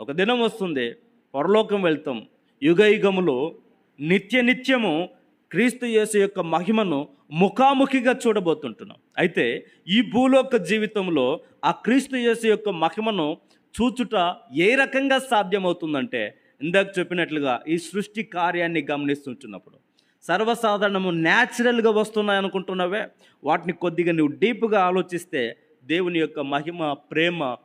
ఒక దినం వస్తుంది. పరలోకం వెళ్తాం. యుగ యుగములో నిత్య నిత్యము క్రీస్తు యేసు యొక్క మహిమను ముఖాముఖిగా చూడబోతుంటున్నాం. అయితే ఈ భూలోక జీవితంలో ఆ క్రీస్తు యేసు యొక్క మహిమను చూచుట ఏ రకంగా సాధ్యమవుతుందంటే ఇందాక చెప్పినట్లుగా ఈ సృష్టి కార్యాన్ని గమనిస్తుంటున్నప్పుడు. సర్వసాధారణము న్యాచురల్గా వస్తున్నాయి అనుకుంటున్నావే? వాటిని కొద్దిగా నువ్వు డీప్గా ఆలోచిస్తే దేవుని యొక్క మహిమ ప్రేమ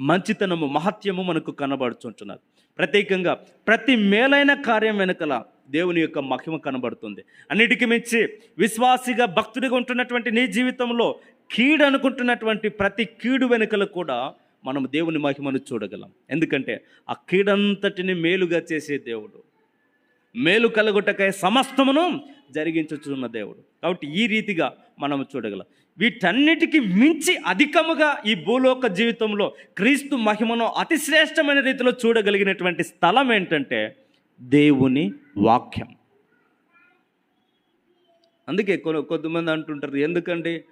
మంచితనము మహత్యము మనకు కనబడుచుంటున్నారు ప్రత్యేకంగా ప్రతి మేలైన కార్యం వెనుకల దేవుని యొక్క మహిమ కనబడుతుంది. అన్నిటికీ మించి విశ్వాసిగా భక్తుడిగా ఉంటున్నటువంటి నీ జీవితంలో కీడు అనుకుంటున్నటువంటి ప్రతి కీడు వెనుకల కూడా మనం దేవుని మహిమను చూడగలం. ఎందుకంటే ఆ కీడంతటిని మేలుగా చేసే దేవుడు. మేలు కలుగుటకై సమస్తమును జరిగించుచున్న దేవుడు. కాబట్టి ఈ రీతిగా మనం చూడగలం. వీటన్నిటికీ మించి అధికముగా ఈ భూలోక జీవితంలో క్రీస్తు మహిమను అతి శ్రేష్టమైన రీతిలో చూడగలిగినటువంటి స్థలం ఏంటంటే దేవుని వాక్యం. అందుకే కొ కొద్దిమంది అంటుంటారు ఎందుకండి?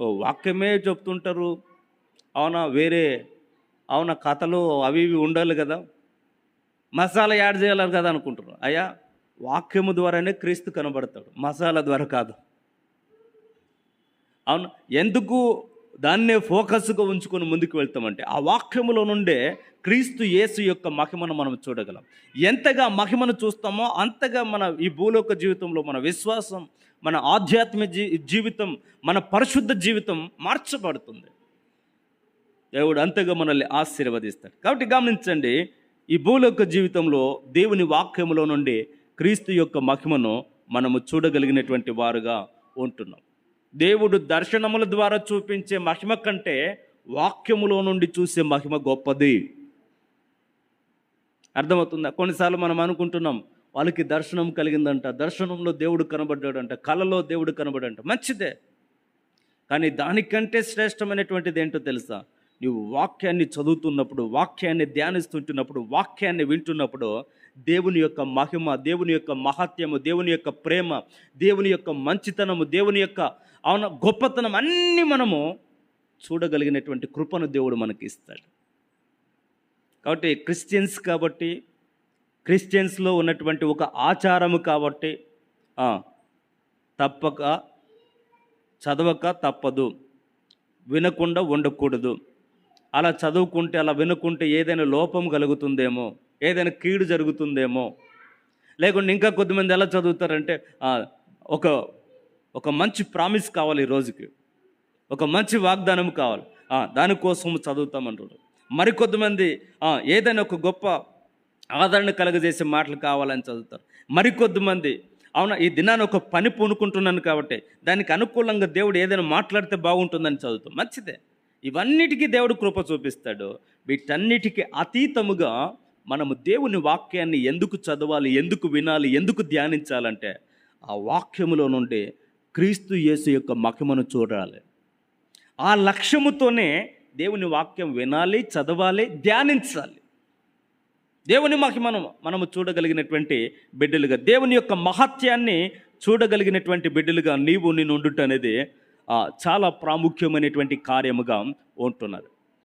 వాక్యమే చెప్తుంటారు. అవునా? వేరే అవునా? కథలు అవి ఇవి ఉండాలి కదా. మసాలా యాడ్ చేయాలి కదా అనుకుంటున్నారు అయ్యా వాక్యము ద్వారానే క్రీస్తు కనబడతాడు. మసాలా ద్వారా కాదు. అవును ఎందుకు దాన్నే ఫోకస్గా ఉంచుకొని ముందుకు వెళ్తామంటే ఆ వాక్యములో నుండే క్రీస్తు యేసు యొక్క మహిమను మనం చూడగలం. ఎంతగా మహిమను చూస్తామో అంతగా మన ఈ భూలోక జీవితంలో మన విశ్వాసం మన ఆధ్యాత్మిక జీ జీవితం మన పరిశుద్ధ జీవితం మార్చబడుతుంది. దేవుడు అంతగా మనల్ని ఆశీర్వదిస్తాడు. కాబట్టి గమనించండి ఈ భూలోక జీవితంలో దేవుని వాక్యములో నుండి క్రీస్తు యొక్క మహిమను మనము చూడగలిగినటువంటి వారుగా ఉంటున్నాం. దేవుడు దర్శనముల ద్వారా చూపించే మహిమ కంటే వాక్యములో నుండి చూసే మహిమ గొప్పది. అర్థమవుతుందా? కొన్నిసార్లు మనం అనుకుంటున్నాం వాళ్ళకి దర్శనం కలిగిందంట దర్శనంలో దేవుడు కనబడ్డాడంట కళలో దేవుడు కనబడంట మంచిదే. కానీ దానికంటే శ్రేష్టమైనటువంటిది ఏంటో తెలుసా? నువ్వు వాక్యాన్ని చదువుతున్నప్పుడు వాక్యాన్ని ధ్యానిస్తుంటున్నప్పుడు వాక్యాన్ని వింటున్నప్పుడు దేవుని యొక్క మహిమ దేవుని యొక్క మహత్యము దేవుని యొక్క ప్రేమ దేవుని యొక్క మంచితనము దేవుని యొక్క అవున గొప్పతనం అన్నీ మనము చూడగలిగినటువంటి కృపను దేవుడు మనకి ఇస్తాడు కాబట్టి క్రిస్టియన్స్ కాబట్టి క్రిస్టియన్స్లో ఉన్నటువంటి ఒక ఆచారము కాబట్టి తప్పక చదవక తప్పదు వినకుండా ఉండకూడదు. అలా చదువుకుంటే అలా వినుకుంటే ఏదైనా లోపం కలుగుతుందేమో ఏదైనా కీడు జరుగుతుందేమో. లేకుంటే ఇంకా కొద్దిమంది ఎలా చదువుతారంటే ఒక ఒక మంచి ప్రామిస్ కావాలి ఈ రోజుకి. ఒక మంచి వాగ్దానం కావాలి. దానికోసం చదువుతామంటారు మరికొద్దిమంది ఏదైనా ఒక గొప్ప ఆదరణ కలుగజేసే మాటలు కావాలని చదువుతారు. మరికొద్దిమంది అవునా ఈ దినాన్ని ఒక పని పూనుకుంటున్నాను కాబట్టి దానికి అనుకూలంగా దేవుడు ఏదైనా మాట్లాడితే బాగుంటుందని చదువుతాం. మంచిదే. ఇవన్నిటికీ దేవుడు కృప చూపిస్తాడు. వీటన్నిటికీ అతీతముగా మనము దేవుని వాక్యాన్ని ఎందుకు చదవాలి ఎందుకు వినాలి ఎందుకు ధ్యానించాలంటే ఆ వాక్యములో నుండి క్రీస్తు యేసు యొక్క మహిమను చూడాలి. ఆ లక్ష్యముతోనే దేవుని వాక్యం వినాలి చదవాలి ధ్యానించాలి. దేవుని మహిమను మనము చూడగలిగినటువంటి బిడ్డలుగా దేవుని యొక్క మహత్యాన్ని చూడగలిగినటువంటి బిడ్డలుగా నీవు నేను ఉండుట అనేది చాలా ప్రాముఖ్యమైనటువంటి కార్యముగా ఉంటున్నది.